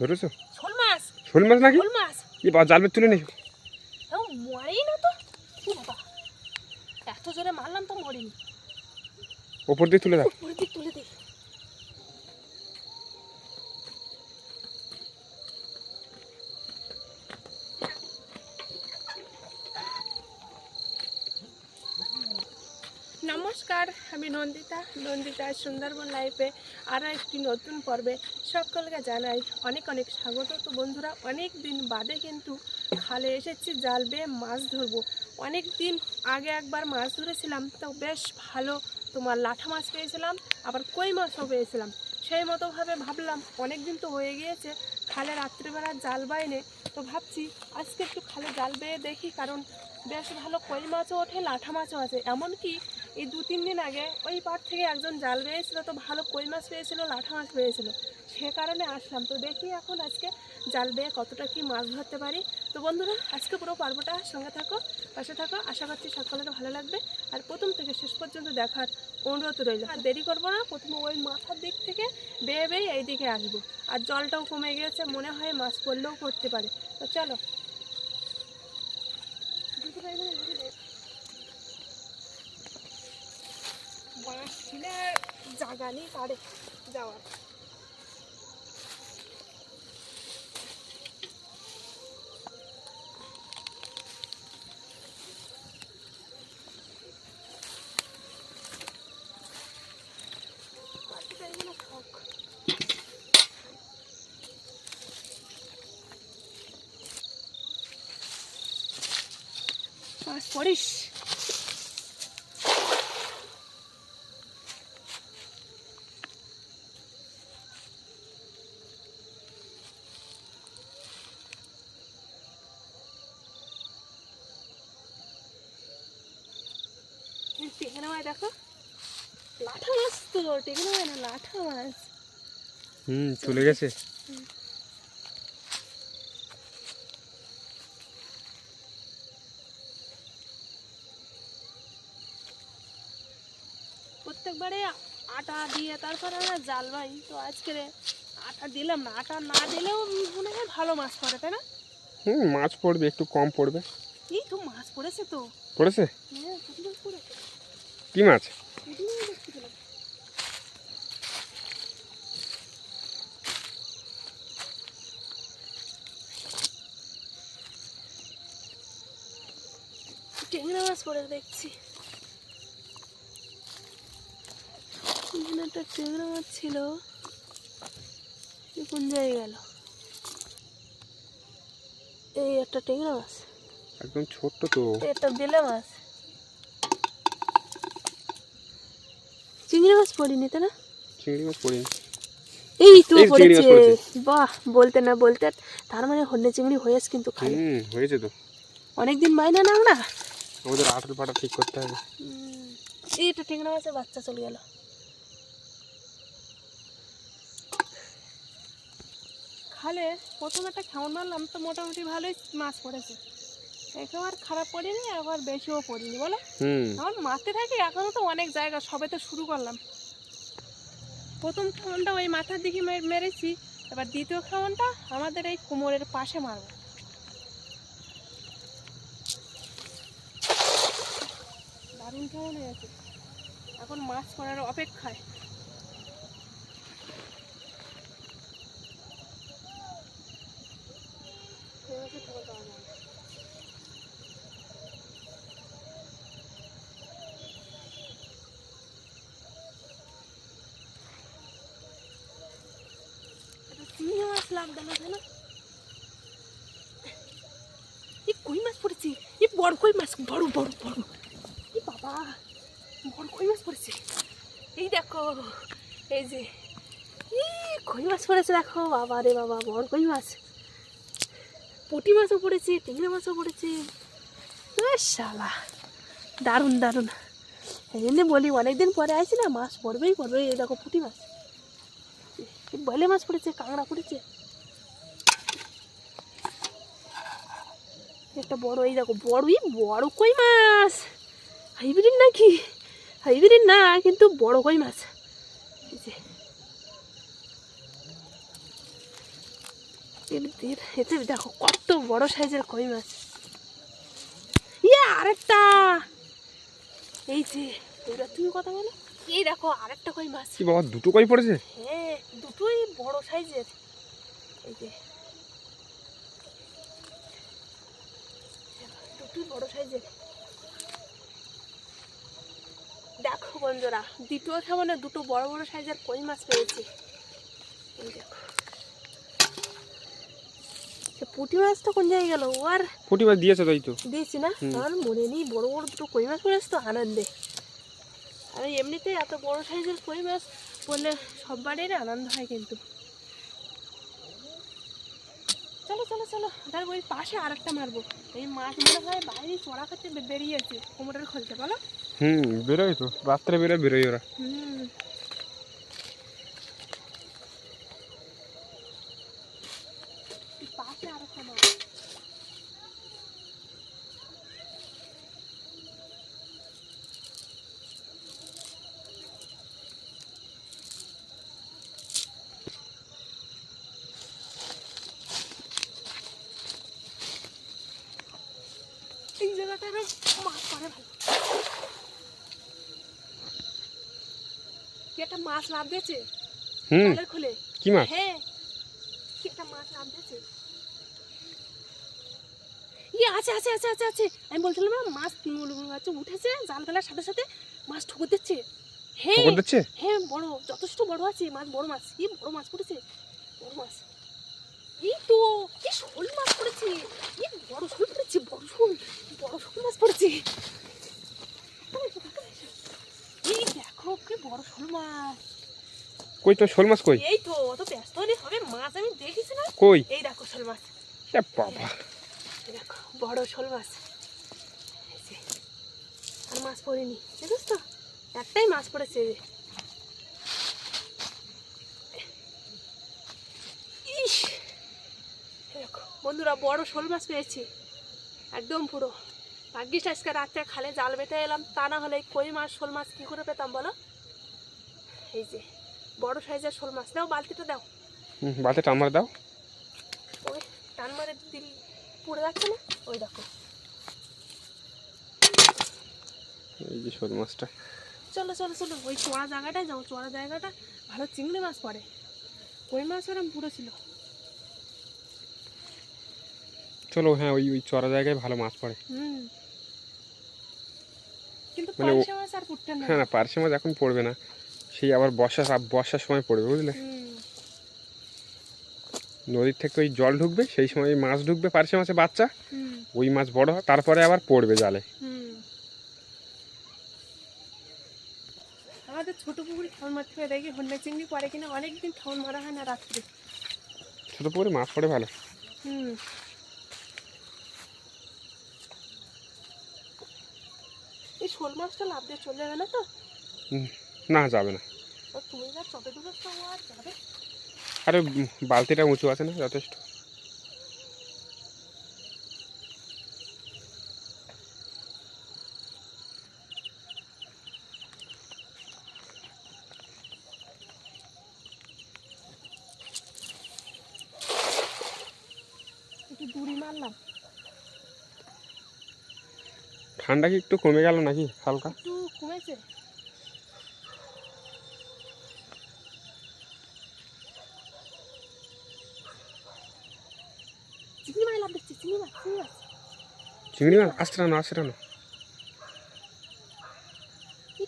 ধরেছো? শোল মাছ। শোল মাছ নাকি? শোল মাছ। কি বা জালবে তুলে নেই তাও মরেই না তো। এত জোরে মারলাম তো মরেনি। ওপর দিয়ে তুলে দাও উপরের দিক তুলে দিই নমস্কার আমি নন্দিতা নন্দিতা সুন্দরবন লাইফে আরও একটি নতুন পর্বে সকলকে জানাই অনেক অনেক স্বাগত। তো বন্ধুরা, অনেক দিন বাদে কিন্তু খালে এসেছি, জাল বেয়ে মাছ ধরবো। অনেক দিন আগে একবার মাছ ধরেছিলাম, তো বেশ ভালো তোমার লাঠা মাছ পেয়েছিলাম, আবার কই মাছও পেয়েছিলাম। সেই মতোভাবে ভাবলাম, অনেক দিন তো হয়ে গিয়েছে, খালে রাত্রিবেলা জাল বাইনে, তো ভাবছি আজকে একটু খালে জাল বেয়ে দেখি, কারণ বেশ ভালো কই মাছও ওঠে, লাঠা মাছও আছে। এমনকি এই দু, তিন দিন আগে ওই পার থেকে একজন জাল বেয়েছিল তো ভালো কই মাছ পেয়েছিল, লাঠা মাছ পেয়েছিল। সে কারণে আসলাম। তো দেখি এখন আজকে জাল বেয়ে কতটা কি মাছ ধরতে পারি। তো বন্ধুরা, আজকে পুরো পর্বটা সঙ্গে থাকো, পাশে থাকো। আশা করছি সকলের ভালো লাগবে। আর প্রথম থেকে শেষ পর্যন্ত দেখার অনুরোধ রইল। আর দেরি করব না, প্রথমে ওই মাথার দিক থেকে বেয়ে বেয়ে এই দিকে আসব। আর জলটাও কমে গিয়েছে, মনে হয় মাছ পড়লেও পড়তে পারে। তো চলো বাঁশ ছিলে জাগা নেই কারে যাওয়ার বাকিটা এগুলো থাক। মাছ পড়িস টেকনা মাছ দেখো লাঠা না লাঠা মাছ। হুম চলে গেছে। প্রত্যেকবারে আটা দিয়ে তারপরে আমরা জাল বাই তো আজকে আটা দিলাম না আটা না দিলেও মনে হয় ভালো মাছ পড়ে তাই না? হুম মাছ পড়বে একটু কম পড়বে। এই তো মাছ পড়েছে তো। পড়েছে? হ্যাঁ পড়েছে। কি মাছ? মাছ পড়ে দেখছি। এখানে একটা ট্যাংরা মাছ ছিল কোন জায়গায় গেল? এই একটা মাছ। একদম ছোট্ট তো। বেলে মাছ। চিংড়ি মাছ পড়িনি তাই না? চিংড়ি মাছ পড়িনি। এই তো পড়েছে। বাহ বলতে না বলতে তার মানে হন্যে চিংড়ি হয়েছে কিন্তু খালি। হুম হয়েছে তো। অনেকদিন বাইনা না? আমরা আমাদের আঠের পাটা ঠিক করতে হবে। এইটা টেংরা মাছের বাচ্চা চলে গেল। খালে প্রথম একটা খেমন মারলাম তো মোটামুটি ভালোই মাছ পড়েছে। একেবারে খারাপ পড়েনি আবার বেশিও পড়িনি বলো? এখন মারতে থাকি এখনও তো অনেক জায়গা সবে তো শুরু করলাম। প্রথম খাওয়ানটা ওই মাথার দিকে মেরেছি এবার দ্বিতীয় খাওয়ানটা আমাদের এই কোমরের পাশে মারবো। দারুণ কেমন হয়েছে এখন মাছ পড়ার অপেক্ষায়। চিংড়ি মাছ লাগবে না তাই না কই মাছ পড়েছে? এই বড় কই মাছ? বড় বড় বড়। বাবা বড় কই মাছ পড়েছে? এই দেখো, এই যে কই মাছ পড়েছে দেখো, বাবা রে বাবা বড় কই মাছ? পুঁটি মাছও পড়েছে, চিংড়ি মাছও পড়েছে। শালা, দারুণ দারুণ। এই জন্য বলি, অনেকদিন পরে আসি না, মাছ পড়বেই পড়বে এই দেখো পুঁটি মাছ। বলে মাছ পড়েছে, কাঁকড়া পড়েছে। একটা বড়, এই দেখো, বড়ই বড় কই মাছ। হাইব্রিড নাকি? হাইব্রিড না কিন্তু বড় কই মাছ। এই যে। এতে দেখো কত বড় সাইজের কই মাছ। ইয়ে আরেকটা। এই যে এবার তুমি কথা বলো। এই দেখো আরেকটা কই মাছ। কি বাবা দুটো কই পড়েছে? হ্যাঁ দুটোই বড় সাইজের। এই যে। দুটোই বড় সাইজের দেখো বন্ধুরা দ্বিতীয় সামনে দুটো বড় বড় সাইজের কই মাছ পেয়েছি। পুঁটি মাছটা কোন জায়গায় গেল? ও আর ফুটি মাছ দিয়েছে তাই তো। দিয়েছি না। আমার মনে নেই বড় বড় দুটো কই মাছ পড়েছে তো আনন্দে। আর এমনিতেই এত বড় সাইজের কই মাছ পড়লে সব আনন্দ হয় কিন্তু। চলো চলো চলো তার ওই পাশে আরেকটা মারবো। এই মাছ মনে হয় বাইরে চড়া বে- বেরিয়েছে কোমরের খোলতে বলো? হুম বেরোয় তো। রাত্রে বেরোয় বেরোয় ওরা। এই জায়গাটা মাছ পড়ে ভালো। কি একটা মাছ লাভ দিয়েছে? হুম। জলের খুলে। কি মাছ? হ্যাঁ। কি একটা মাছ লাভ দিয়েছে? ইয়ে আছে আছে আছে আছে আছে। আমি বলছিলাম না মাছ হচ্ছে উঠেছে জাল ফেলার সাথে সাথে মাছ ঠুকুর দিচ্ছে। হ্যাঁ। ঠোকর দিচ্ছে? হ্যাঁ বড় যথেষ্ট বড় আছে মাছ বড় মাছ। কি বড় মাছ পড়েছে? বড় মাছ। এই তো কি শোল মাছ পড়েছে। কি বড় শোল পড়েছে বড় শোল বড় শোল মাছ পড়েছে তাকাও এসো, তাকাও এসো। এই দেখো কি বড় শোল মাছ। কই তো শোল মাছ কই? এই তো অত ব্যস্ত হলে হবে মাছ আমি দেখেছি না। কই? এই দেখো শোল মাছ। এ বাবা। দেখো বড় শোল মাছ। আর মাছ পড়েনি দেখেছ তো? একটাই মাছ পড়েছে ইস! দেখো বন্ধুরা বড় শোল মাছ পেয়েছি। একদম পুরো। ভাগ্যিস আজকে রাত্রে খালে জাল বেঁধে এলাম তা না হলে কই মাছ শোল মাছ কী করে পেতাম বলো? এই যে বড় সাইজের শোল মাছ। দাও বালতিটা দাও। হুম, বাতে টামার দাও। ওই টান মারে দিল পড়ে যাচ্ছে না? ওই দেখো। এই যে শোল মাছটা। চলো চলো চলো ওই চড়া জায়গাটায় যাও চড়া জায়গাটা। ভালো চিংড়ি মাছ পড়ে। কই মাছ ওরম পুরো ছিল? চলো হ্যাঁ ওই ওই চড়া জায়গায় ভালো মাছ পড়ে। হুম। কিন্তু মানে পালসা মাছ আর পুটতে না হ্যাঁ না পার্শে মাছ এখন পড়বে না। সেই আবার বর্ষা বর্ষার সময় পড়বে বুঝলে? নদীর থেকে ওই জল ঢুকবে সেই সময় মাছ ঢুকবে পার্শে মাছে বাচ্চা। ওই মাছ বড় হয় তারপরে আবার পড়বে জালে। আমাদের ছোট পুকুরে ঠাউন মারতে হয় দেখি হন্যা চিংড়ি পরে কিনা অনেকদিন ঠাউন মারা হয় না রাত্রে। ছোটো পুকুরে মাছ পড়ে ভালো। হুম। এই শোল মাছটা লাভ দিয়ে চলে যাবে না তো? হুম, না যাবে না। আর বালতিটা উঁচু আছে না যথেষ্ট। ঠান্ডা কি একটু কমে গেল নাকি হালকা? একটু কমেছে। চিংড়ি মাছ চিংড়ি মাছ চিংড়ি মাছ চিংড়ি মাছ আসছে না আসছে না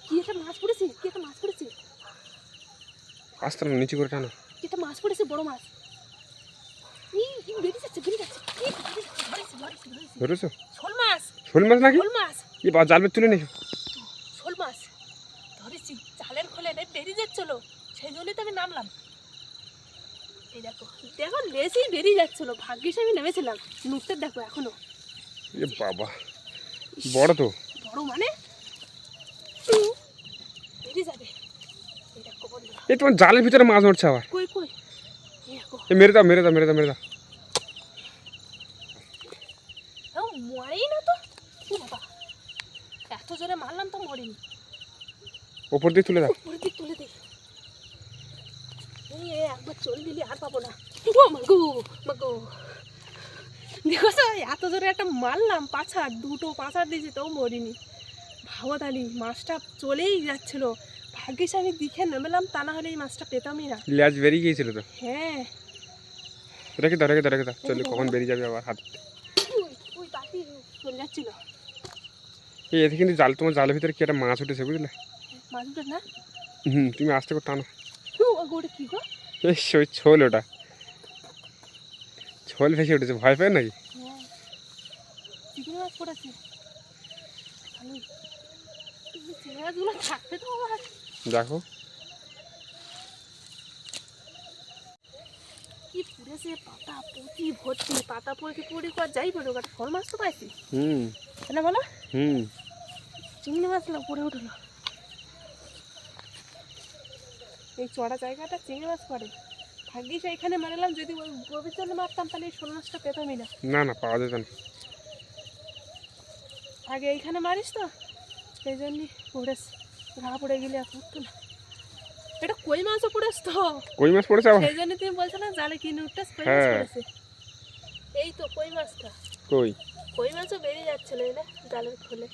কি একটা মাছ পড়েছে? কি একটা মাছ পড়েছে? আসতে না নিচু করে টানো। কি একটা মাছ পড়েছে বড় মাছ? ধরেছি? শোল মাছ। শোল মাছ নাকি? শোল মাছ। কি বা জাল তুলে নিয়েছো শোল মাছ। ধরেছি জালের খোলে নেই বেরিয়ে যাচ্ছিল। সেই জন্যই তো আমি নামলাম। এই দেখো দেখো লেসেই বেরিয়ে যাচ্ছিল ভাগ্যিস আমি নেমেছিলাম। নুকতে দেখো এখনও। এ বাবা বড় তো। বড় মানে? বেরিয়ে যাবে। এই তোমার জালের ভিতরে মাছ ধরছে আবার। কই কই? এ মেরে দাও মেরে দাও মেরে দাও মেরে দাও। মরেই না তো? এত জোরে মারলাম তো মরেনি। ওপর দিয়ে তুলে দাও। উপরে দিক তুলে দিই। এই একবার চল দিলি আর পাবো না। ও মাগো মাগো। দেখো এত জোরে একটা মারলাম পাছার দুটো পাছার দিয়েছি তাও মরিনি। ভাবো তাহলে মাছটা চলেই যাচ্ছিল। ভাগ্যিস আমি দিকে নেমেলাম তা না হলে এই মাছটা পেতামই না। ল্যাজ বেরিয়ে গিয়েছিল তো? হ্যাঁ। রেখে দাও রেখে দাও রেখে দাও। চলে কখন বেরিয়ে যাবে আবার হাত ওই পাখি চলে যাচ্ছিল। এই এতে কিন্তু জাল তোমার জালের ভিতরে কি একটা মাছ উঠেছে বুঝলে? মাছটা না? হুম তুমি আসতে করে টানো। ও কি গো? ওই ছোল ওটা। ছোল ভেসে উঠেছে ভয় পায় নাকি? দেখো। কি পুড়েছে পাতা পুঁতি ভর্তি। পাতা পুড়ি পুড়ি কর যাই আর ফল মাছ তো পাইছি। হুম। বলো। হুম। চিংড়ি মাছ না পড়ে উঠল। এই চড়া জায়গাটা চিংড়ি মাছ পড়ে। ভাগ্যিস এখানে মারলাম যদি ওই গভীর জলে মারতাম তাহলে এই শোল মাছটা পেতামই না। না না পাওয়া যেত না। আগে এইখানে মারিস তো সেই জন্যই পড়েছে। ঘা পড়ে গেলে আর উঠতো না। এটা কই মাছও পড়েছ তো? কই মাছ পড়েছে আবার? সেই জন্য তুমি বলছো না জালে কিনে উঠতে কই মাছ হ্যাঁ। পড়েছে। এই তো কই মাছটা। কই? কই মাছও বেরিয়ে যাচ্ছিল এই না জালের খোলে।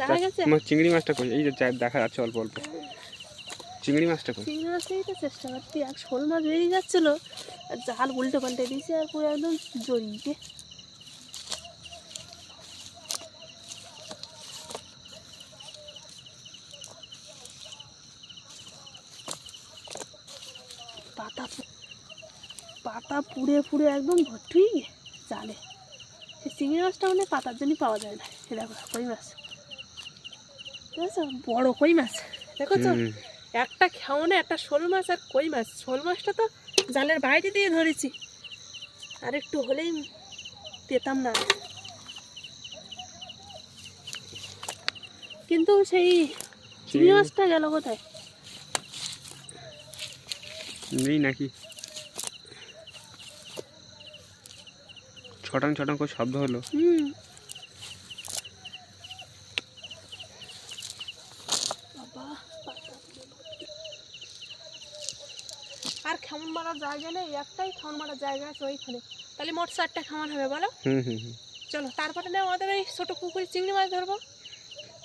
দেখা গেছে? চিংড়ি মাছটা কই? এই যে দেখা যাচ্ছে অল্প অল্প। চিংড়ি মাছটা চিংড়ি মাছটাই তো চেষ্টা করছি। এক শোল মাছ বেরিয়ে যাচ্ছিল। আর জাল উল্টে পাল্টে দিয়েছে আর পুরো একদম জড়িয়ে। পাতা পাতা পুড়ে পুড়ে একদম ভর্তি জালে। সেই চিংড়ি মাছটা মানে পাতার জন্যই পাওয়া যায় না। দেখো কই মাছ? দেখেছ বড় কই মাছ? দেখো তো একটা খেওনে একটা শোল মাছ আর কই মাছ? শোল মাছটা তো জালের বাইরে দিয়ে ধরেছি। আর একটু হলেই পেতাম না। কিন্তু সেই চিংড়ি মাছটা গেল কোথায়? নেই নাকি? ছটাং ছটাং করে শব্দ হলো। হুম বাবা, পাতা পুড়ে ভর্তি। আর খেমন মারার জায়গা নেই একটাই খেমন মারার জায়গা আছে ওইখানে। তাহলে মোট চারটা খেমন হবে বলো? হুম হুম হুম। চলো তারপরে না আমাদের এই ছোট পুকুরে চিংড়ি মাছ ধরবো।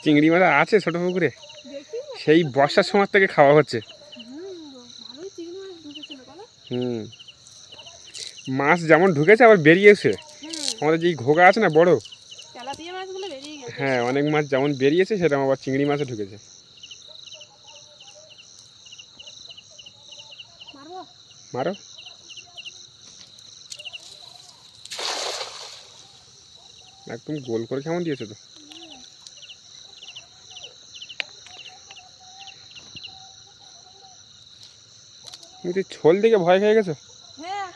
চিংড়ি মাছ আছে ছোট পুকুরে? সেই বর্ষার সময় থেকে খাওয়া হচ্ছে। হুম মাছ বলো। হুম। মাছ যেমন ঢুকেছে আবার বেরিয়েছে। আমাদের যেই ঘোগা আছে না বড়? মাছগুলো হ্যাঁ অনেক মাছ যেমন বেরিয়েছে সেরকম আবার চিংড়ি মাছও ঢুকেছে মারবো মারো। একদম গোল করে কেমন দিয়েছে তো? তুমি তো ছোল দিকে ভয় খেয়ে গেছো? হ্যাঁ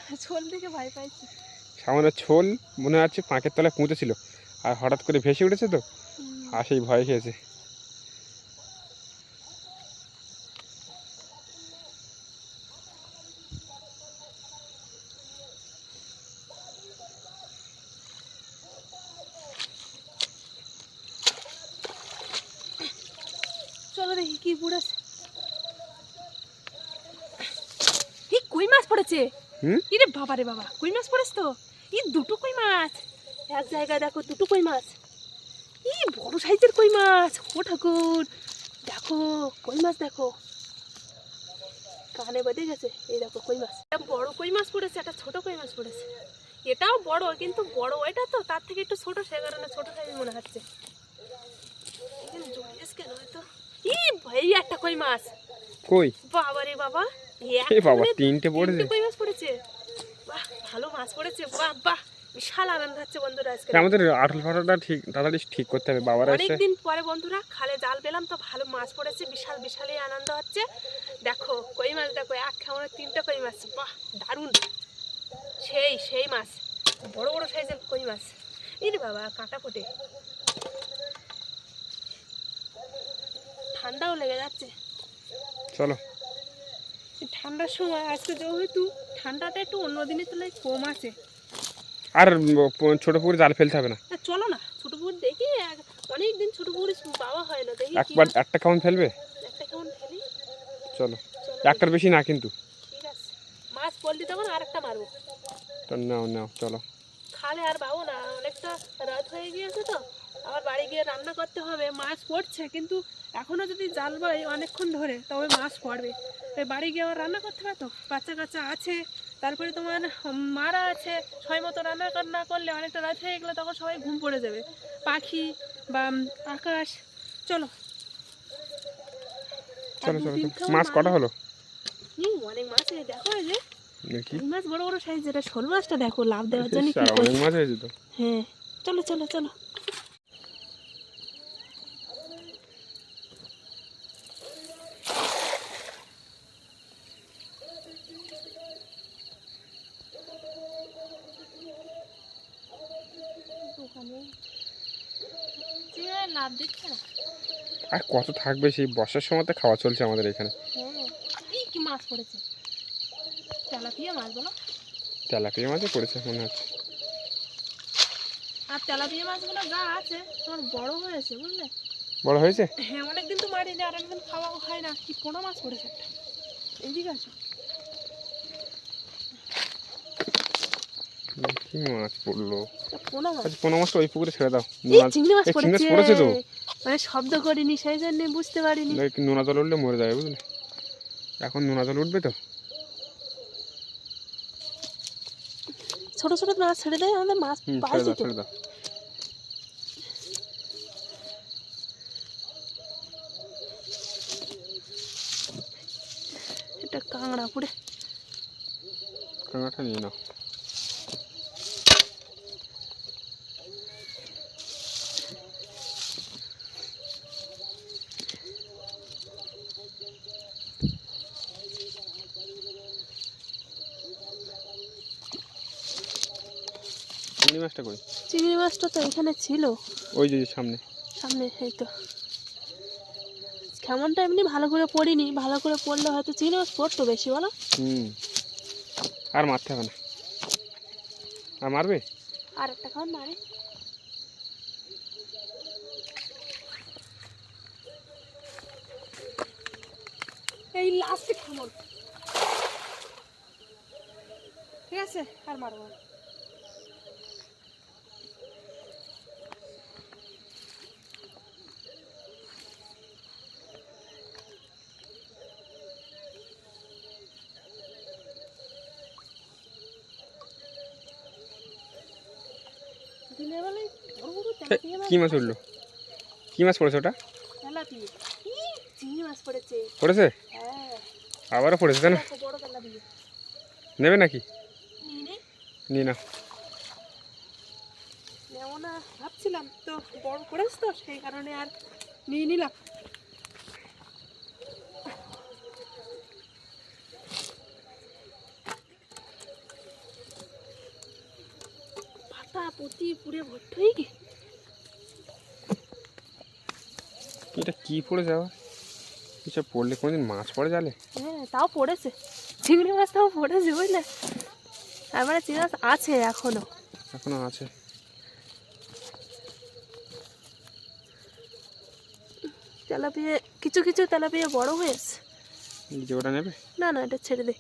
সামনে ছোল মনে হচ্ছে পাঁকের তলায় পুঁতেছিল আর হঠাৎ করে ভেসে উঠেছে তো? আর সেই ভয় খেয়েছে চলো দেখি কি পুড়েছে এই কই মাছ পড়েছে হুম ইরে বাবা কই মাছ পড়েছে তো? ই দুটো কই মাছ? এক জায়গায় দেখো দুটো কই মাছ। ই বড় সাইজের কই মাছ ও ঠাকুর। দেখো কই মাছ দেখো। কানে বেঁধে গেছে এই দেখো কই মাছ। একটা বড় কই মাছ পড়েছে একটা ছোট কই মাছ পড়েছে। এটাও বড় কিন্তু বড় এটা তো তার থেকে একটু ছোট সে কারণে ছোট সাইজ মনে হচ্ছে। কেন হয়তো ই ভাই একটা কই মাছ। কই? বাবা রে বাবা এ বাবা তিনটে পড়েছে। কই মাছ পড়েছে। ভালো মাছ পড়েছে বাহ বিশাল আনন্দ হচ্ছে বন্ধুরা আজকে। আমাদের আটল ফাটলটা ঠিক তাড়াতাড়ি ঠিক করতে হবে বাবারা অনেকদিন পরে বন্ধুরা খালে জাল পেলাম তো ভালো মাছ পড়েছে বিশাল বিশালই আনন্দ হচ্ছে। দেখো কই মাছ দেখো এক খাওয়ানোর তিনটা কই মাছ বাহ দারুণ। সেই সেই মাছ বড় বড় সাইজের কই মাছ। ইরে বাবা কাঁটা ফোটে। ঠান্ডাও লেগে যাচ্ছে। চলো। ঠান্ডার সময় আজকে যেহেতু ঠান্ডাটা একটু অন্য দিনের তুলনায় কম আছে। আর ছোট পুকুরে জাল ফেলতে হবে না। চলো না ছোট পুকুর দেখি অনেক দিন ছোট পুকুরে পাওয়া হয় না দেখি একবার একটা কেমন ফেলবে? একটা কেমন ফেলি? চলো একটার বেশি না কিন্তু। ঠিক আছে। মা নন্দিতা করে আরেকটা মারবো। তো নাও নাও চলো। খালে আর পাবো না অনেকটা রাত হয়ে গিয়েছে তো। আবার বাড়ি গিয়ে রান্না করতে হবে মাছ পড়ছে কিন্তু এখনও যদি জাল বাই অনেকক্ষণ ধরে তবে মাছ পড়বে। তাই বাড়ি গিয়ে আবার রান্না করতে হবে তো? বাচ্চা কাচ্চা আছে তারপরে তোমার মারা আছে ছয় মতো রান্না না করলে অনেকটা রাত হয়ে গেলে তখন সবাই ঘুম পড়ে যাবে। পাখি বা আকাশ চলো। চলো চলো মাছ কটা হলো? হুম, অনেক মাছ দেখো এই যে দেখি। মাছ বড় বড় সাইজ যেটা শোল মাছটা দেখো লাভ দেওয়ার জন্য কি মাছ হয়েছে তো? হ্যাঁ চলো চলো চলো। আর কত থাকবে সেই বর্ষার সময়তে খাওয়া চলছে আমাদের এখানে? কি মাছ পড়েছে তেলাপিয়া মাছ তেলাপিয়া মাছও পড়েছে মনে হচ্ছে। আর তেলাপিয়া মাছগুলো যা আছে তোমার বড় হয়েছে? বুঝলে বড় হয়েছে হ্যাঁ অনেকদিন তো মারিনি, আর একদিন খাওয়া হয় না। কি কোনো মাছ পড়েছে একটা। এইদিকে আছে কি মাছ পড়ল? মাছ। আচ্ছা মাছটা ওই পুকুরে ছেড়ে দাও। চিংড়ি মাছ পড়েছে। তো? মানে শব্দ করিনি সেই জন্য বুঝতে পারিনি। নোনা জল উঠলে মরে যাবে বুঝলে? এখন নোনা জল উঠবে তো? ছোট ছোট মাছ ছেড়ে দেয় আমাদের মাছ হুম ছেড়ে দাও তো ছেড়ে দাও। এটা কাঁকড়া পুড়ে। কাঁকাটা নিয়ে নাও চিংড়ি মাছটা কই চিংড়ি মাছটা তো এখানে ছিল। ওই যে যে সামনে। সামনে এই তো। কেমনটা এমনি ভালো করে পড়িনি ভালো করে পড়লে হয়তো চিংড়ি মাছ পড়তো বেশি বলো? হুম। আর মারতে হবে না। আর মারবে? আর একটা খাওয়ান মারে। এই লাস্টে খামন ঠিক আছে আর মারবো না। দিনের বেলায় বড় বড় তেলাপিয়া মাছ কি মাছ উঠল? কি মাছ পড়েছে ওটা? পড়েছে। পড়েছে? হ্যাঁ। আবারও পড়েছে তাই না? নেবে নাকি? নেব না ভাবছিলাম তো বড় করেছ তো সেই কারণে আর নিয়ে নিলাম। পাতা ভর্তি হয়ে গে এটা কি পড়েছে আবার? এসব পড়লে কোনোদিন মাছ পড়ে জালে? হ্যাঁ তাও পড়েছে। চিংড়ি মাছ তাও পড়েছে বুঝলে? তারপরে চিংড়ি মাছ আছে এখনও। এখনও আছে। তেলাপিয়া কিছু কিছু তেলাপিয়া বড় হয়েছে। যে ওটা নেবে? না না এটা ছেড়ে দে।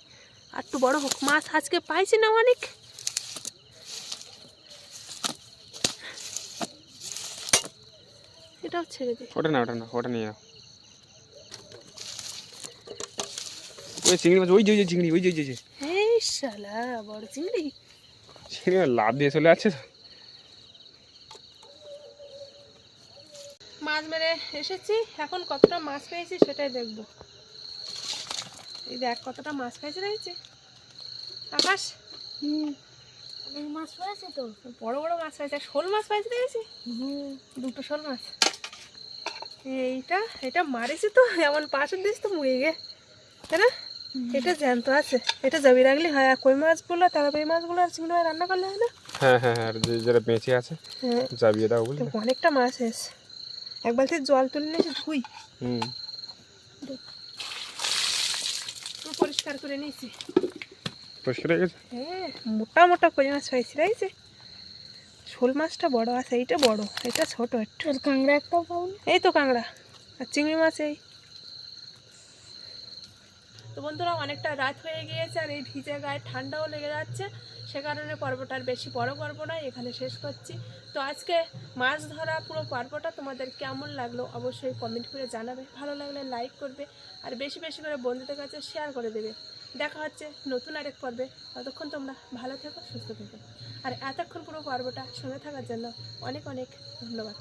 আর একটু বড় হোক। মাছ আজকে পাইছি না অনেক? এটাও ছেড়ে দে। ওটা না ওটা না ওটা নিয়ে নাও ওই চিংড়ি মাছ ওই যে ওই যে চিংড়ি ওই যে ওই যে, এই শালা বড় চিংড়ি। চিংড়ি লাভ দিয়ে চলে যাচ্ছে তো। মাছ মেরে এসেছি এখন কতটা মাছ পেয়েছি সেটাই দেখব। এই দেখ কতটা মাছ পেয়েছি দেখছি। আকাশ? অনেক মাছ পড়েছে তো বড় বড় মাছ পেয়েছে শোল মাছ পাইছি দেখেছি? দুটো শোল মাছ। এইটা এটা মারিছি তো এমন পাশের দিস তো মুড়ে গে। তাই না? এটা জ্যান্ত আছে। এটা যাবি রাখলে হয় আর কই মাছগুলো তারপরে এই মাছগুলো আর চিংড়ি রান্না করলে হয় না? হ্যাঁ হ্যাঁ হ্যাঁ আর যে যারা বেঁচে আছে হ্যাঁ। যাবিয়ে দাও তো অনেকটা মাছ এসে এক বালতি জল তুলে নিয়েছি ধুই। হুম। পরিষ্কার করে নিয়েছি। পরিষ্কার হয়ে গেছে? হ্যাঁ মোটা মোটা কই মাছ পাইছি রাইছে? শোল মাছটা বড় আছে এইটা বড় এটা ছোট একটু। কাঁকড়া একটা পাবো এই তো কাঁকড়া আর চিংড়ি মাছ এই। তো বন্ধুরা অনেকটা রাত হয়ে গিয়েছে আর এই ভিজে গায়ে ঠান্ডাও লেগে যাচ্ছে। সে কারণে পর্বটা আর বেশি বড় পর্ব নয় এখানে শেষ করছি। তো আজকে মাছ ধরা পুরো পর্বটা তোমাদের কেমন লাগল অবশ্যই কমেন্ট করে জানাবে। ভালো লাগলে লাইক করবে আর বেশি বেশি করে বন্ধুদের কাছে শেয়ার করে দেবে। দেখা হচ্ছে নতুন আরেক পর্বে। ততক্ষণ তোমরা ভালো থেকো, সুস্থ থেকো। আর এতক্ষণ পুরো পর্বটা শুনে থাকার জন্য অনেক অনেক ধন্যবাদ।